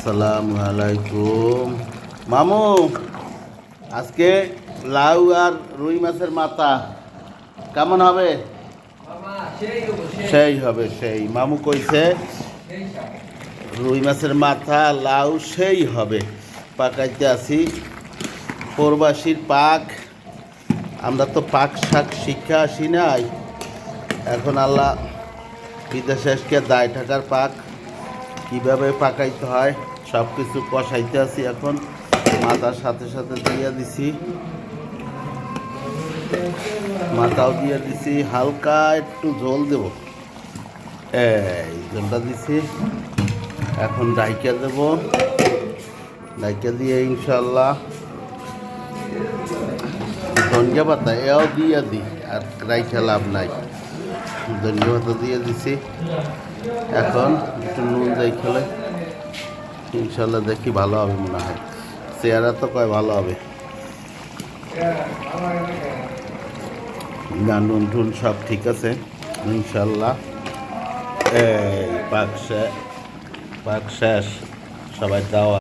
আসসালামু আলাইকুম মামু, আজকে লাউ আর রুই মাছের মাথা কেমন হবে? সেই হবে, সেই। মামু কইছে, রুই মাছের মাথা, লাউ সেই হবে। পাকাইতে আছি প্রবাসীর পাক, আমরা তো পাক শাক শিক্ষা আসি নাই। এখন আল্লাহ বিদেশে দায় টাকার পাক। কীভাবে পাকাইতে হয় সব কিছু কষাইতে আছি এখন। মাথার সাথে সাথে দিয়ে দিছি। মাথাও দিয়ে দিছি, হালকা একটু ঝোল দেব। এই ঝোলটা দিছি। এখন ডাইকা দেব। ডাইকা দিয়ে ইনশাল্লাহ ধনিয়া পাতা এও দিয়ে দিই, আর রাইখা লাভ নাই। ধনিয়া পাতা দিয়ে দিছি। এখন একটু নুন দিয়ে খেলে। ইনশাল্লাহ দেখি ভালো হবে মনে হয়। চেহারা তো কয় ভালো হবে। না, নুন টুন সব ঠিক আছে। ইনশাল্লাহ এই, পাক শেষ পাক শেষ। সবাই দাওয়া